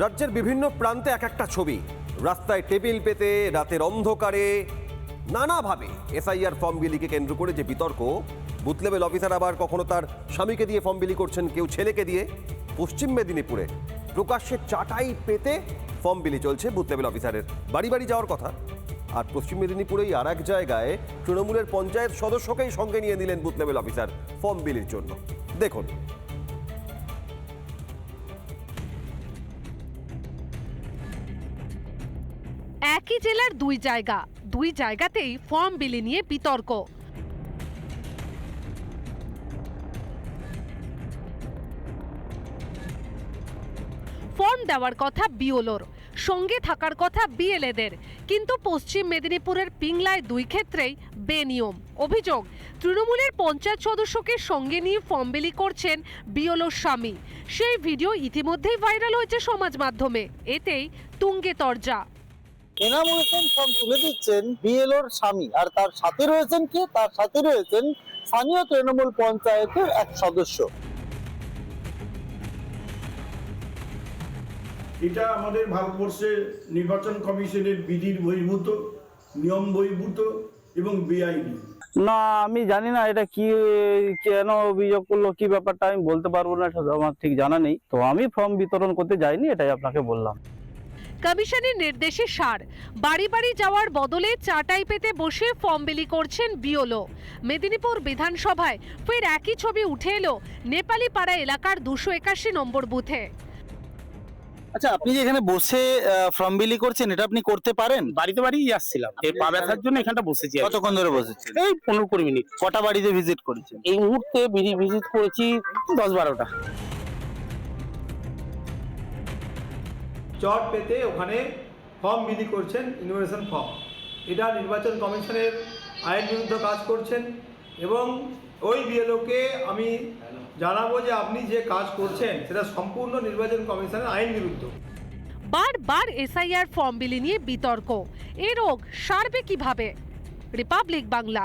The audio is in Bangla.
রাজ্যের বিভিন্ন প্রান্তে এক একটা ছবি। রাস্তায় টেবিল পেতে রাতের অন্ধকারে নানাভাবে এসআইআর ফর্ম বিলিকে কেন্দ্র করে যে বিতর্ক, বুথ লেভেল অফিসার আবার কখনো তার স্বামীকে দিয়ে ফর্ম বিলি করছেন, কেউ ছেলেকে দিয়ে। পশ্চিম মেদিনীপুরে প্রকাশ্যে চাটাই পেতে ফর্ম বিলি চলছে বুথ লেভেল অফিসারের। বাড়ি বাড়ি যাওয়ার কথা। আর পশ্চিম মেদিনীপুরেই আর এক জায়গায় তৃণমূলের পঞ্চায়েত সদস্যকেই সঙ্গে নিয়ে নিলেন বুথ লেভেল অফিসার ফর্ম বিলির জন্য। দেখুন একই জেলার দুই জায়গা। দুই জায়গাতেই ফর্ম বিলি নিয়ে বিতর্ক। ফর্ম দেওয়ার কথা বিওলোর সঙ্গে থাকার কথা বিএলএদের। কিন্তু পশ্চিম মেদিনীপুরের পিংলায় দুই ক্ষেত্রেই বেনিয়ম। অভিযোগ, তৃণমূলের পঞ্চায়েত সদস্যকে সঙ্গে নিয়ে ফর্ম বিলি করছেন বিওলোর স্বামী। সেই ভিডিও ইতিমধ্যেই ভাইরাল হয়েছে সমাজ মাধ্যমে। এতেই তুঙ্গে তরজা। এনামুল হোসেন ফর্ম তুলে দিচ্ছেন বিএলওর স্বামী। আর তার সাথে রয়েছেন কে? তার সাথে রয়েছেন স্থানীয় তৃণমূল পঞ্চায়েতের এক সদস্য। এটা আমাদের ভারতবর্ষের নির্বাচন কমিশনের বিধির বহির্ভূত নিয়ম বহির্ভূত এবং বেআইনি। না আমি জানি না এটা কি কেন অভিযোগ করল কি ব্যাপারটা আমি বলতে পারব না সেটা আমার ঠিক জানা নেই। তো আমি ফর্ম বিতরণ করতে যাইনি এটাই আপনাকে বললাম। কমিশনের নির্দেশে সার। বাড়ি বাড়ি যাওয়ার বদলে চাটাই পেতে বসে ফর্ম বিলি করছেন বিওলো মেদিনীপুর বিধানসভায় ফের একই ছবি উঠে এলো নেপালি পাড়া এলাকার দুশো একাশি নম্বর বুথে। আচ্ছা আপনি যে এখানে বসে ফর্ম বিলি করছেন এটা আপনি করতে পারেন? বাড়িতে বাড়ি আসছিলাম। এই পা ব্যথার জন্য এখানটা বসেছি কতক্ষণ ধরে বসেছি এই পনেরো কুড়ি মিনিট। কটা বাড়িতে ভিজিট করেছেন? এই মুহূর্তে ভিজিট করেছি দশ বারোটা। চট পেতে ওখানে ফর্ম বিলি করছেন ইনভেশন ফর্ম এটা নির্বাচন কমিশনের আইন বিরুদ্ধ কাজ করছেন এবং ওই বিএলওকে আমি জানাব যে আপনি যে কাজ করছেন, সেটা সম্পূর্ণ নির্বাচন কমিশনের আইন বিরুদ্ধ। বারবার এসআইআর ফর্ম বিলি নিয়ে বিতর্ক। এ রোগ সারবে কীভাবে? রিপাবলিক বাংলা।